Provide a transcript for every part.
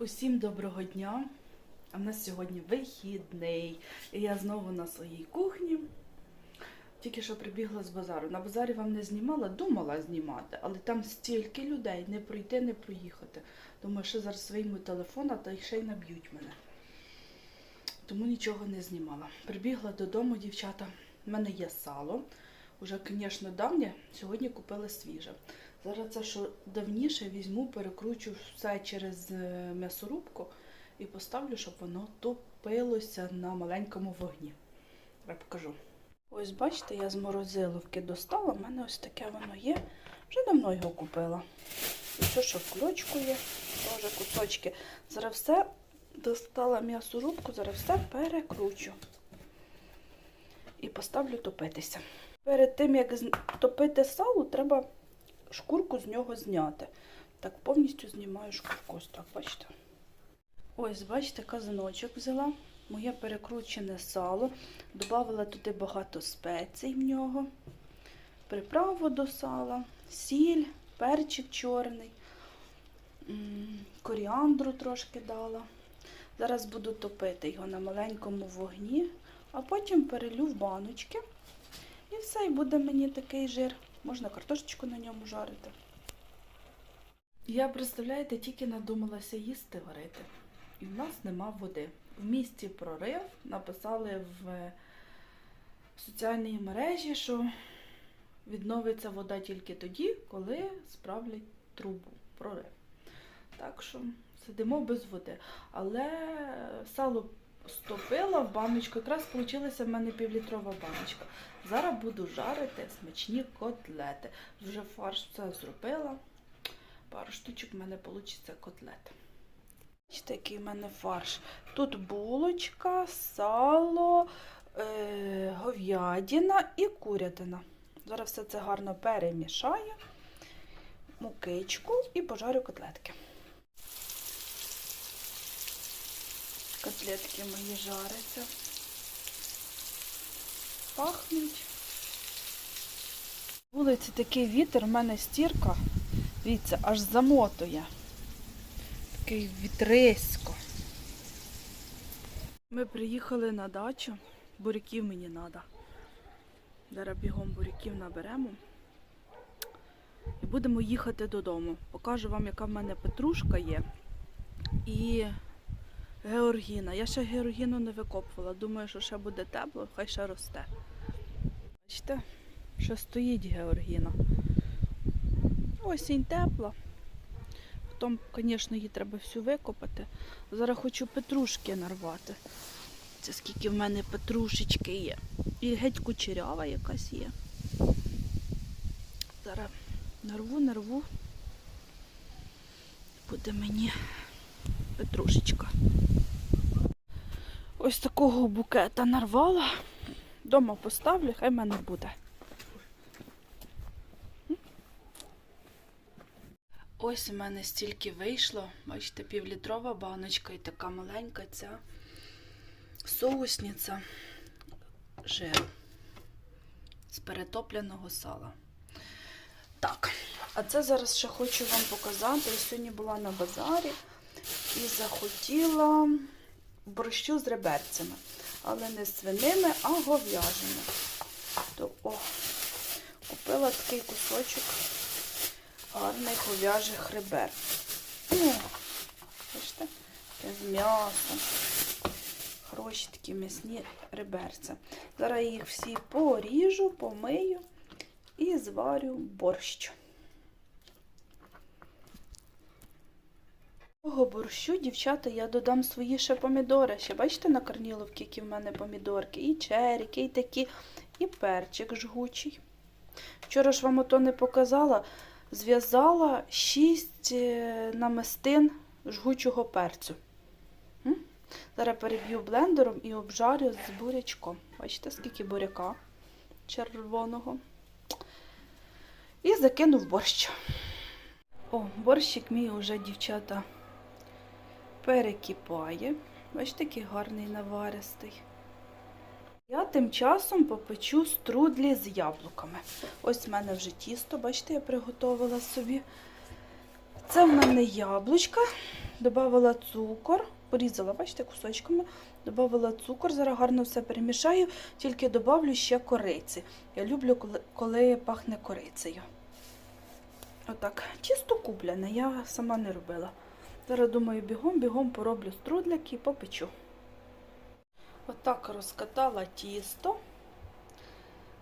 Усім доброго дня! В нас сьогодні вихідний. І я знову на своїй кухні. Тільки що прибігла з базару. На базарі вам не знімала, думала знімати, але там стільки людей, не пройти, не проїхати. Думаю, що зараз своїм телефона та ще й наб'ють мене. Тому нічого не знімала. Прибігла додому, дівчата. У мене є сало. Уже, звісно, давнє. Сьогодні купила свіже. Зараз це, що давніше, візьму, перекручу все через е, м'ясорубку і поставлю, щоб воно топилося на маленькому вогні. Я покажу. Ось бачите, я з морозиловки достала, в мене ось таке воно є. Вже давно його купила. І все, що в кльочку є, теж кусочки. Зараз все достала м'ясорубку, зараз все перекручу. І поставлю топитися. Перед тим, як топити сало, треба шкурку з нього зняти. Так, повністю знімаю шкурку. Ось так, бачите. Ось, бачите, казаночок взяла. Моє перекручене сало. Добавила туди багато спецій в нього. Приправу до сала, сіль, перчик чорний, коріандру трошки дала. Зараз буду топити його на маленькому вогні, а потім перелю в баночки. І все, і буде мені такий жир. Можна картошечку на ньому жарити. Я, представляєте, тільки надумалася їсти варити. І в нас нема води. В місті прорив написали в соціальній мережі, що відновиться вода тільки тоді, коли справлять трубу. Прорив. Так що сидимо без води. Але сало стопила в баночку. Якраз вийшла в мене півлітрова баночка. Зараз буду жарити смачні котлети. Вже фарш все зробила. Пару штучок в мене вийде котлет. Бачите, який в мене фарш. Тут булочка, сало, е- говядина і курятина. Зараз все це гарно перемішаю, мукичку і пожарю котлетки. Котлетки мої жаряться. Пахнуть. Вулиці такий вітер, в мене стірка, дивіться, аж замотує. Такий вітрисько. Ми приїхали на дачу. Буряків мені треба. Зараз бігом буряків наберемо. І будемо їхати додому. Покажу вам, яка в мене петрушка є. І георгіна. Я ще георгіну не викопувала. Думаю, що ще буде тепло, хай ще росте. Бачите, ще стоїть георгіна. Осінь тепла. Потім, звісно, її треба всю викопати. Зараз хочу петрушки нарвати. Це скільки в мене петрушечки є. І геть кучерява якась є. Зараз нарву, нарву. Буде мені петрушечка. Ось такого букета нарвала. Дома поставлю, хай в мене буде. Ось у мене стільки вийшло. Бачите, півлітрова баночка і така маленька ця соусниця жиру з перетопленого сала. Так, а це зараз ще хочу вам показати. Я сьогодні була на базарі і захотіла борщу з реберцями, але не свиними, а гов'яжими. То, о, купила такий кусочок гарний говяжих ребер. О, таке з м'ясом. Хороші такі м'ясні реберця. Зараз їх всі поріжу, помию і зварю борщ. Того борщу, дівчата, я додам свої ще помідори. Ще бачите на корніловці, які в мене помідорки, і черіки, і такі, і перчик жгучий. Вчора ж вам ото не показала, зв'язала 6 намистин жгучого перцю. Зараз переб'ю блендером і обжарю з бурячком. Бачите, скільки буряка червоного. І закину в борщ. О, борщик мій уже, дівчата, перекипає. Бачите, який гарний наваристий. Я тим часом попечу струдлі з яблуками. Ось в мене вже тісто, бачите, я приготувала собі. Це в мене яблучка. Добавила цукор, порізала, бачите, кусочками. Добавила цукор, зараз гарно все перемішаю, тільки добавлю ще кориці. Я люблю, коли, коли пахне корицею. Отак, чисто куплене, я сама не робила. Зараз думаю, бігом-бігом пороблю струдлики і попечу. Отак розкатала тісто,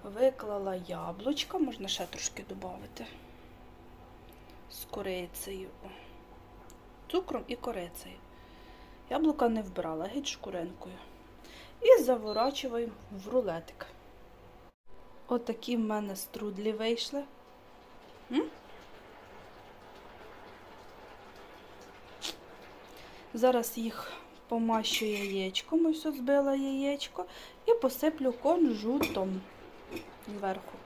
виклала яблучка, можна ще трошки додати. З корицею. Цукром і корицею. Яблука не вбрала, геть шкуринкою. І заворачую в рулетик. Отакі в мене струдлі вийшли. М? Зараз їх помащу яєчком, ось збила яєчко, і посиплю кунжутом зверху.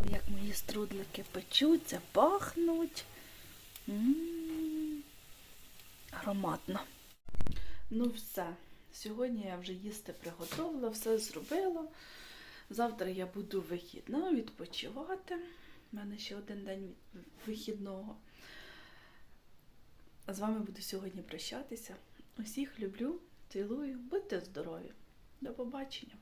Ой, як мої струдлики печуться, пахнуть. М, Ароматно. Ну все. Сьогодні я вже їсти приготувала, все зробила. Завтра я буду вихідна, відпочивати. У мене ще один день вихідного. А з вами буду сьогодні прощатися. Усіх люблю, цілую, будьте здорові. До побачення!